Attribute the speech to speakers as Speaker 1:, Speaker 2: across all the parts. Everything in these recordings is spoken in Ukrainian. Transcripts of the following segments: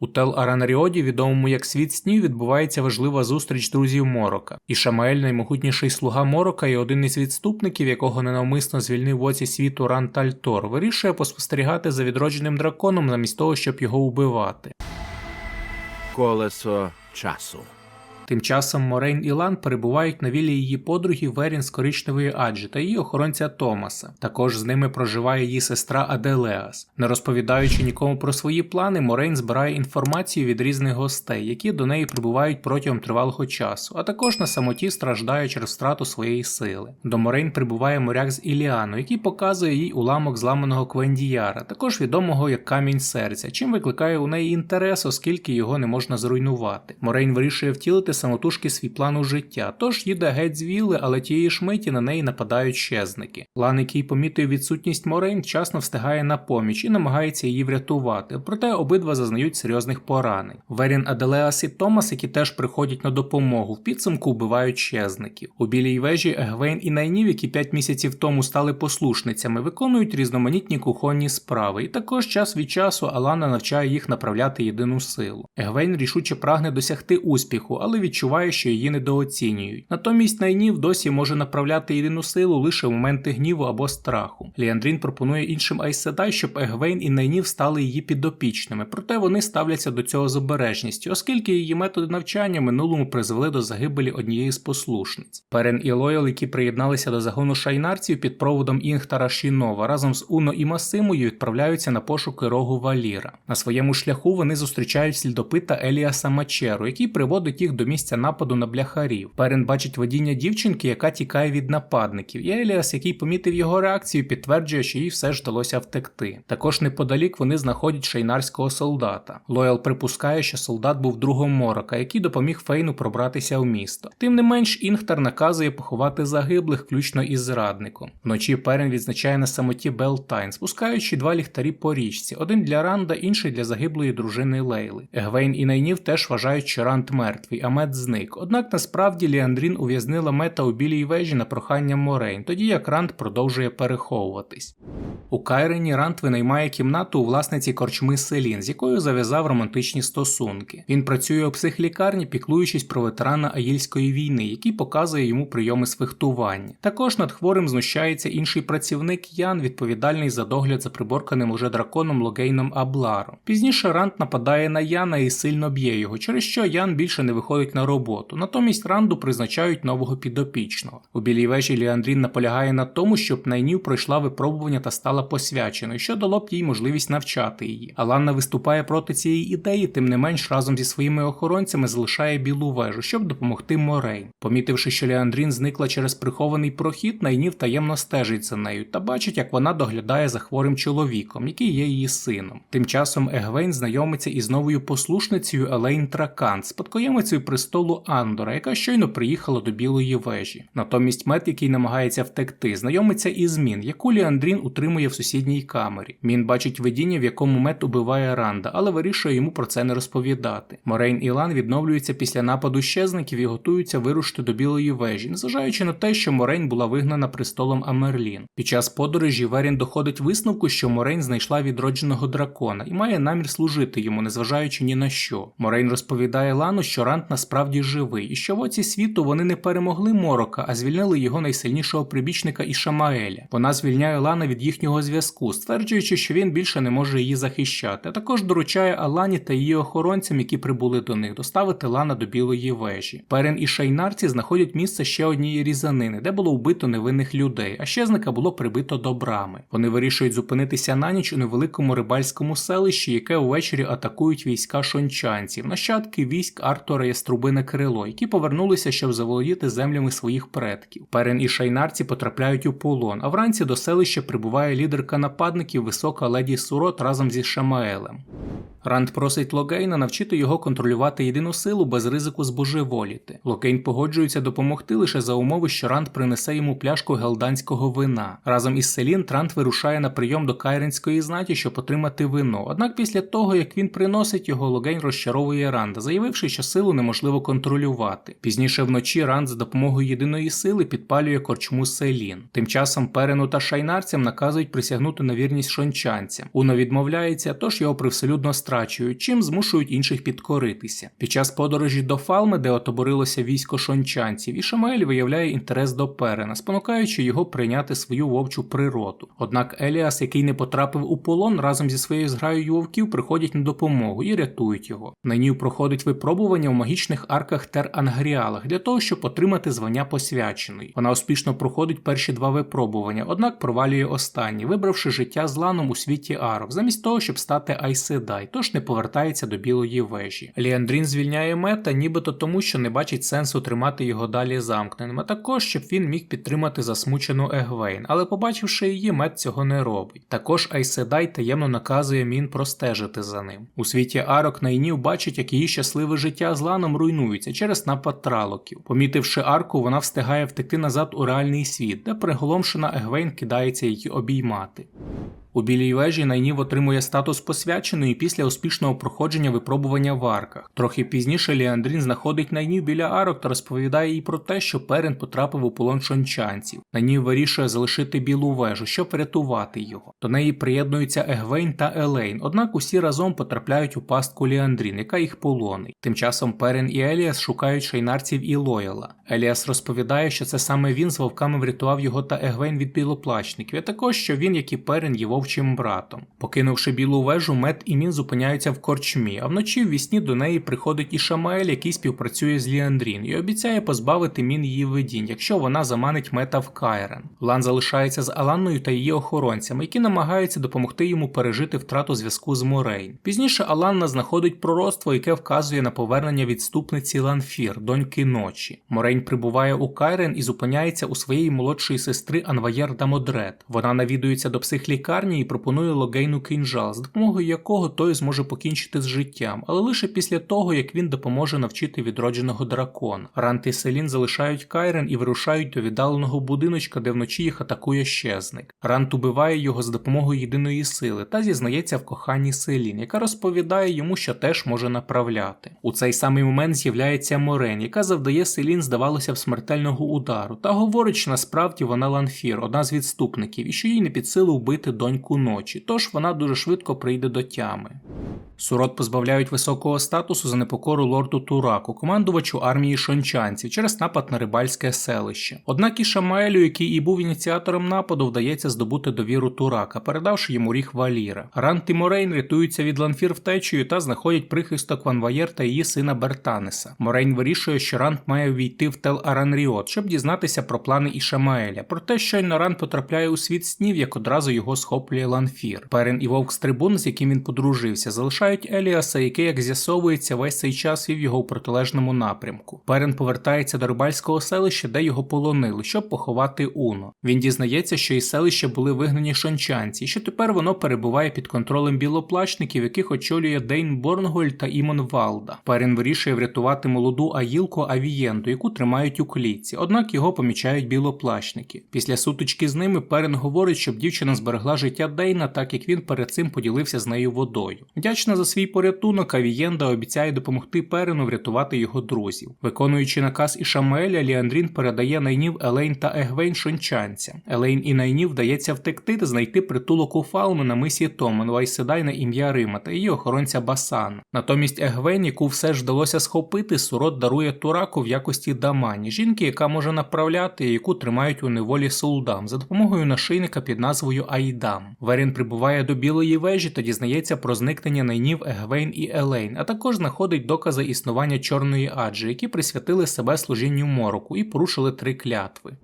Speaker 1: У Тел Аранаріоді, відомому як світ снів, відбувається важлива зустріч друзів Морока. І Шамаель, наймогутніший слуга Морока і один із відступників, якого ненавмисно звільнив в оці світу Ран Тальтор, вирішує поспостерігати за відродженим драконом замість того, щоб його убивати.
Speaker 2: Колесо часу.
Speaker 1: Тим часом Морейн і Лан перебувають на віллі її подруги Верін з коричневої Аджі та її охоронця Томаса. Також з ними проживає її сестра Аделеас. Не розповідаючи нікому про свої плани, Морейн збирає інформацію від різних гостей, які до неї прибувають протягом тривалого часу, а також на самоті страждає через втрату своєї сили. До Морейн прибуває моряк з Іліану, який показує їй уламок зламаного Квендіяра, також відомого як камінь серця, чим викликає у неї інтерес, оскільки його не можна зруйнувати. Морейн вирішує втілити самотужки свій план у життя, тож їде геть з вілли, але тієї ж миті на неї нападають щезники. Лан, який помітив відсутність Морейн, вчасно встигає на поміч і намагається її врятувати, проте обидва зазнають серйозних поранень. Верін Аделеас і Томас, які теж приходять на допомогу, в підсумку вбивають щезників. У білій вежі Егвейн і Найнів, які 5 місяців тому стали послушницями, виконують різноманітні кухонні справи, і також час від часу Алана навчає їх направляти єдину силу. Егвейн рішуче прагне досягти успіху, але відчуває, що її недооцінюють. Натомість Найнів досі може направляти єдину силу лише в моменти гніву або страху. Ліандрін пропонує іншим Айседай, щоб Егвейн і Найнів стали її підопічними, проте вони ставляться до цього з обережністю, оскільки її методи навчання минулому призвели до загибелі однієї з послушниць. Перен і Лоял, які приєдналися до загону шайнарців під проводом Інгтара Шінова, разом з Уно і Масимою відправляються на пошуки рогу Валіра. На своєму шляху вони зустрічають слідопита Еліаса Мачеру, який приводить їх до місця нападу на бляхарів. Перен бачить водіння дівчинки, яка тікає від нападників, і Еліас, який помітив його реакцію, підтверджує, що їй все ж вдалося втекти. Також неподалік вони знаходять шейнарського солдата. Лоял припускає, що солдат був другом Морока, який допоміг Фейну пробратися в місто. Тим не менш, Інгтар наказує поховати загиблих, включно із зрадником. Вночі Перен відзначає на самоті Белтайн, спускаючи два ліхтарі по річці: один для Ранда, інший для загиблої дружини Лейли. Егвейн і Найнів теж вважають, що Ранд мертвий, а мед зник. Однак насправді Ліандрін ув'язнила мета у білій вежі на прохання Морейн, тоді як Ранд продовжує переховуватись. У Кайрені Ранд винаймає кімнату у власниці корчми Селін, з якою зав'язав романтичні стосунки. Він працює у психлікарні, піклуючись про ветерана Аїльської війни, який показує йому прийоми з фехтування. Також над хворим знущається інший працівник Ян, відповідальний за догляд за приборканим уже драконом Логейном Абларом. Пізніше Ранд нападає на Яна і сильно б'є його, через що Ян більше не виходить на роботу. Натомість Ранду призначають нового підопічного. У білій вежі Ліандрін наполягає на тому, щоб Найнів пройшла випробування та стала посвяченою, що дало б їй можливість навчати її. Аланна виступає проти цієї ідеї, тим не менш разом зі своїми охоронцями залишає білу вежу, щоб допомогти Морейн. Помітивши, що Ліандрін зникла через прихований прохід, Найнів таємно стежить за нею та бачить, як вона доглядає за хворим чоловіком, який є її сином. Тим часом Егвейн знайомиться із новою послушницею Елейн Тракан, спадкоємицею престолу Андора, яка щойно приїхала до білої вежі. Натомість мед, який намагається втекти, знайомиться із Мін, яку Ліандрін утримує в сусідній камері. Мін бачить видіння, в якому мед убиває Ранда, але вирішує йому про це не розповідати. Морейн і Лан відновлюються після нападу щезників і готуються вирушити до білої вежі, незважаючи на те, що Морейн була вигнана престолом Амерлін. Під час подорожі Верін доходить висновку, що Морейн знайшла відродженого дракона і має намір служити йому, незважаючи ні на що. Морейн розповідає Лану, що Ранд насправді живий, і що в оці світу вони не перемогли Морока, а звільнили його найсильнішого прибічника Ішамаеля. Вона звільняє Лана від їхнього зв'язку, стверджуючи, що він більше не може її захищати. А також доручає Алані та її охоронцям, які прибули до них, доставити Лана до білої вежі. Перен і шайнарці знаходять місце ще однієї різанини, де було вбито невинних людей, а щезника було прибито до брами. Вони вирішують зупинитися на ніч у невеликому рибальському селищі, яке увечері атакують війська шончанців, нащадки військ Артура Яструбине Крило, які повернулися, щоб заволодіти землями своїх предків. Перен і шайнарці потрапляють у полон, а вранці до селища прибуває лідерка нападників висока леді Сурот разом зі Шамаелем. Ранд просить Логейна навчити його контролювати єдину силу без ризику збожеволіти. Логейн погоджується допомогти лише за умови, що Ранд принесе йому пляшку гелданського вина. Разом із Селін Трант вирушає на прийом до Кайренської знаті, щоб отримати вино. Однак після того, як він приносить його, Логейн розчаровує Ранда, заявивши, що силу неможливо неможливо контролювати. Пізніше вночі Ранд за допомогою єдиної сили підпалює корчму Селін. Тим часом Перену та шайнарцям наказують присягнути на вірність шончанцям. Уно відмовляється, тож його привселюдно страчують, чим змушують інших підкоритися. Під час подорожі до Фалми, де отоборилося військо шончанців, Ішамаель виявляє інтерес до Перена, спонукаючи його прийняти свою вовчу природу. Однак Еліас, який не потрапив у полон, разом зі своєю зграєю вовків приходять на допомогу і рятують його. Нанів проходить випробування в магічних арках Тер Ангріалах для того, щоб отримати звання посвяченої. Вона успішно проходить перші два випробування, однак провалює останні, вибравши життя з ланом у світі Арок, замість того, щоб стати Айседай, тож не повертається до білої вежі. Ліандрін звільняє мета, нібито тому, що не бачить сенсу тримати його далі замкненим, а також щоб він міг підтримати засмучену Егвейн, але побачивши її, мет цього не робить. Також Айседай таємно наказує Мін простежити за ним. У світі Арок Найнів бачить, як її щасливе життя з ланом руйнується через напад тралоків. Помітивши арку, вона встигає втекти назад у реальний світ, де приголомшена Егвейн кидається її обіймати. У білій вежі Найнів отримує статус посвяченої після успішного проходження випробування в арках. Трохи пізніше Ліандрін знаходить Найнів біля арок та розповідає їй про те, що Перен потрапив у полон шончанців. Найнів вирішує залишити білу вежу, щоб врятувати його. До неї приєднуються Егвейн та Елейн, однак усі разом потрапляють у пастку Ліандрін, яка їх полонить. Тим часом Перен і Еліас шукають шайнарців і Лояла. Еліас розповідає, що це саме він з вовками врятував його та Егвейн від білоплачників, а також що він, як і Перен, є вовчим братом. Покинувши білу вежу, Мет і Мін зупиняються в корчмі, а вночі в вісні до неї приходить і Шамаель, який співпрацює з Ліандрін, і обіцяє позбавити Мін її видінь, якщо вона заманить Мета в Кайрен. Лан залишається з Аланною та її охоронцями, які намагаються допомогти йому пережити втрату зв'язку з Морейн. Пізніше Аланна знаходить пророцтво, яке вказує на повернення відступниці Ланфір, доньки ночі. Морейн прибуває у Кайрен і зупиняється у своєї молодшої сестри Анваєр Дамодрет. Вона навідується до психлікарні і пропонує Логейну кинжал, з допомогою якого той зможе покінчити з життям, але лише після того, як він допоможе навчити відродженого дракона. Рант і Селін залишають Кайрен і вирушають до віддаленого будиночка, де вночі їх атакує щезник. Рант убиває його з допомогою єдиної сили та зізнається в коханні Селін, яка розповідає йому, що теж може направляти. У цей самий момент з'являється Морен, яка завдає Селін, здавалося, в смертельного удару, та говорить, що насправді вона Ланфір, одна з відступників, і що їй не під силу вбити доньку ночі, тож вона дуже швидко прийде до тями. Сурот позбавляють високого статусу за непокору лорду Тураку, командувачу армії шончанців через напад на рибальське селище. Однак і Шамаелю, який і був ініціатором нападу, вдається здобути довіру Турака, передавши йому ріг Валіра. Рант і Морейн рятуються від Ланфір втечею та знаходять прихисток Ванваєр та її сина Бертанеса. Морейн вирішує, що Рант має війти в Тел Аранріот, щоб дізнатися про плани Ішамаеля. Проте щойно Рант потрапляє у світ снів, як одразу його схоплює Ланфір. Перен і вовк Стрибун, з яким він подружився, залишають Еліаса, який, як з'ясовується, весь цей час вів його у протилежному напрямку. Перен повертається до рибальського селища, де його полонили, щоб поховати Уно. Він дізнається, що із селища були вигнані шончанці, і що тепер воно перебуває під контролем білоплачників, яких очолює Дейн Борнголь та Імон Валда. Перен вирішує врятувати молоду Аїлку Авієнду, яку тримають у клітці, однак його помічають білоплачники. Після сутички з ними Перен говорить, щоб дівчина зберегла життя Дейна, так як він перед цим поділився з нею водою. Вдячна за свій порятунок, Авієнда обіцяє допомогти Перену врятувати його друзів. Виконуючи наказ Ішамеля, Ліандрін передає найнів Елейн та Егвейн шончанцям. Елейн і найнів вдається втекти та знайти притулок у Фалми на мисі Томен Вайседай на ім'я Рима та її охоронця Басан. Натомість Егвейн, яку все ж вдалося схопити, сурот дарує Тураку в якості дамані, жінки, яка може направляти, яку тримають у неволі Сулдам за допомогою нашийника під назвою Айдам. Верін прибуває до білої вежі та дізнається про зникнення найнів Егвейн і Елейн, а також знаходить докази існування чорної аджі, які присвятили себе служінню мороку і порушили три клятви.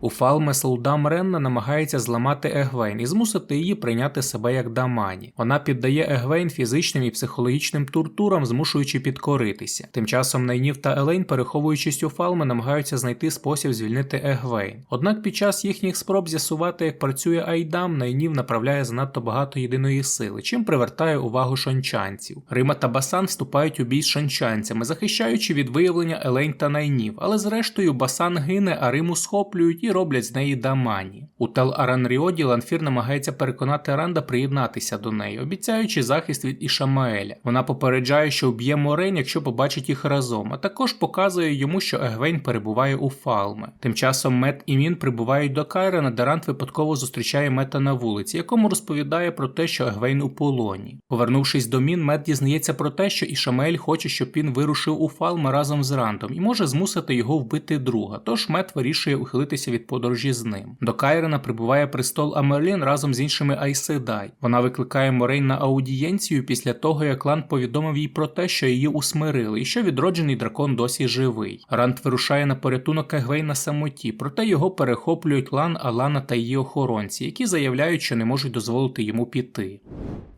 Speaker 1: У Фалме Солдам Ренна намагається зламати Егвейн і змусити її прийняти себе як дамані. Вона піддає Егвейн фізичним і психологічним тортурам, змушуючи підкоритися. Тим часом Найнів та Елейн, переховуючись у Фалме, намагаються знайти спосіб звільнити Егвейн. Однак під час їхніх спроб з'ясувати, як працює Айдам, Найнів направляє занадто багато єдиної сили, чим привертає увагу шончанців. Рима та Басан вступають у бій з шончанцями, захищаючи від виявлення Елейн та найнів, але зрештою Басан гине, а Риму схоплюють і роблять з неї дамані. У Тел Аранріоді Ланфір намагається переконати Ранда приєднатися до неї, обіцяючи захист від Ішамаеля. Вона попереджає, що вб'є Морейн, якщо побачить їх разом, а також показує йому, що Егвейн перебуває у Фалме. Тим часом Мет і Мін прибувають до Кайрена, де Ранд випадково зустрічає Мета на вулиці, якому розповідає про те, що Егвейн у полоні. Повернувшись до Мін, Мет дізнається про те, що Ішамаель хоче, щоб він вирушив у Фалме разом з Рандом і може змусити його вбити друга. Тож Мет вирішує ухилитися від подорожі з ним. До Кайрена прибуває престол Амерлін разом з іншими Айседай. Вона викликає Морейн на аудієнцію після того, як Ланд повідомив їй про те, що її усмирили, і що відроджений дракон досі живий. Ранд вирушає на порятунок Егвей на самоті, проте його перехоплюють Лан, Алана та її охоронці, які заявляють, що не можуть дозволити йому піти.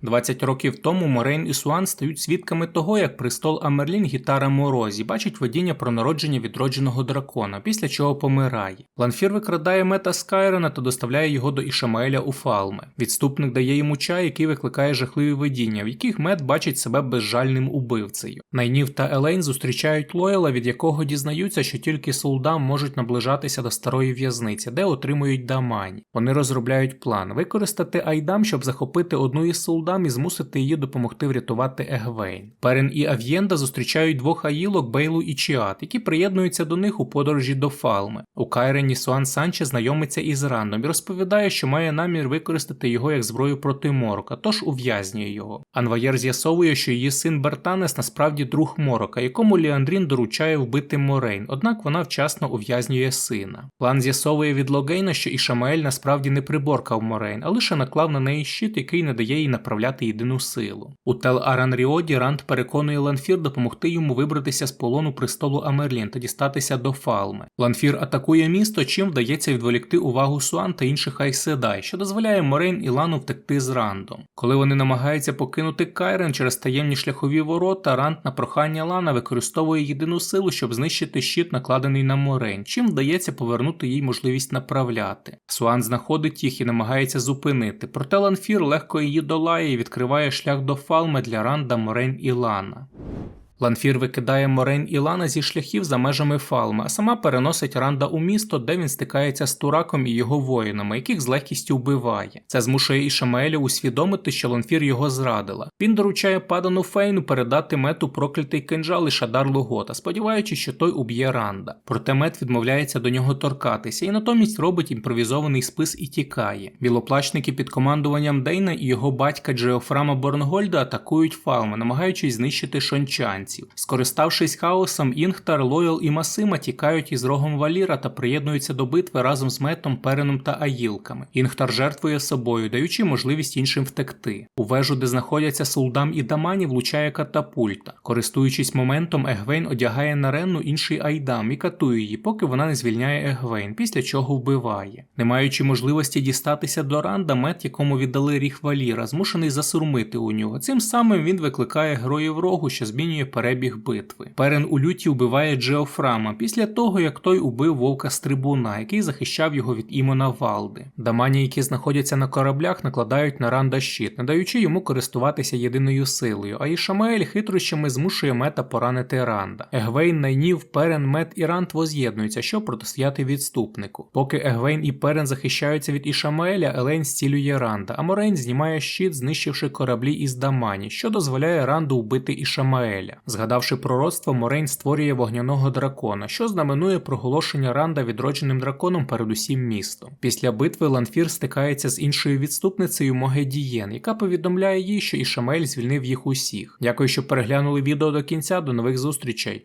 Speaker 1: 20 років тому Морейн і Суан стають свідками того, як престол Амерлін Гітара Морозі бачить видіння про народження відродженого дракона, після чого помирає. Ланфір викрадає мета Скайрена та доставляє його до Ішамаеля у Фалме. Відступник дає йому чай, який викликає жахливі видіння, в яких мед бачить себе безжальним убивцею. Найнів та Елейн зустрічають Лоєла, від якого дізнаються, що тільки солдам можуть наближатися до старої в'язниці, де отримують дамані. Вони розробляють план використати Айдам, щоб захопити одну із солдам і змусити її допомогти врятувати Егвейн. Перен і Ав'єнда зустрічають двох аїлок Бейлу і Чіат, які приєднуються до них у подорожі до Фалми. У Кайрені Суан Санче знайомиться із Рандом і розповідає, що має намір використати його як зброю проти Морока, тож ув'язнює його. Анваєр з'ясовує, що її син Бертанес насправді друг Морока, якому Ліандрін доручає вбити Морейн, однак вона вчасно ув'язнює сина. План з'ясовує від Логейна, що Ішамаель насправді не приборкав Морейн, а лише наклав на неї щит, який не дає їй направляти єдину силу. У Тел Аранріоді Ранд переконує Ланфір допомогти йому вибратися з полону престолу Амерлін та дістатися до Фалми. Ланфір атакує місто, чим вдається відволікти увагу Суан та інших Айседай, що дозволяє Морейн і Лану втекти з Рандом. Коли вони намагаються покинути Кайрен через таємні шляхові ворота, Ранд на прохання Лана використовує єдину силу, щоб знищити щит, накладений на Морейн, чим вдається повернути їй можливість направляти. Суан знаходить їх і намагається зупинити, проте Ланфір легко її долає і відкриває шлях до Фалми для Ранда, Морейн і Лана. Ланфір викидає Морейн і Лана зі шляхів за межами Фалми, а сама переносить Ранда у місто, де він стикається з Тураком і його воїнами, яких з легкістю вбиває. Це змушує Ішамаеля усвідомити, що Ланфір його зрадила. Він доручає падану Фейну передати мету проклятий кинджал і Шадар Лугота, сподіваючись, що той уб'є Ранда. Проте мет відмовляється до нього торкатися і натомість робить імпровізований спис і тікає. Білоплачники під командуванням Дейна і його батька Джеофрама Борнгольда атакують Фалми, намагаючись знищити шончанців. Скориставшись хаосом, Інгтар, Лоял і Масима тікають із рогом Валіра та приєднуються до битви разом з Метом, Переном та Аїлками. Інгтар жертвує собою, даючи можливість іншим втекти. У вежу, де знаходяться Сулдам і Дамані, влучає катапульта. Користуючись моментом, Егвейн одягає на Ренну інший Айдам і катує її, поки вона не звільняє Егвейн, після чого вбиває. Не маючи можливості дістатися до Ранда, Мет, якому віддали ріг Валіра, змушений засурмити у нього. Цим самим він викликає героїв рогу, що змінює перебіг битви. Перен у люті вбиває Джеофрама після того, як той убив вовка Стрибуна, який захищав його від імона Валди. Дамані, які знаходяться на кораблях, накладають на Ранда щит, не даючи йому користуватися єдиною силою, а Ішамаель хитрощами змушує мета поранити Ранда. Егвейн, Найнів, Перен, Мет і Ранд воз'єднуються, щоб протистояти відступнику. Поки Егвейн і Перен захищаються від Ішамаеля, Елейн зцілює Ранда, а Морейн знімає щит, знищивши кораблі із Дамані, що дозволяє Ранду вбити Ішамаеля. Згадавши пророцтво, Морейн створює вогняного дракона, що знаменує проголошення Ранда відродженим драконом перед усім містом. Після битви Ланфір стикається з іншою відступницею Могедієн, яка повідомляє їй, що Ішамель звільнив їх усіх. Дякую, що переглянули відео до кінця. До нових зустрічей.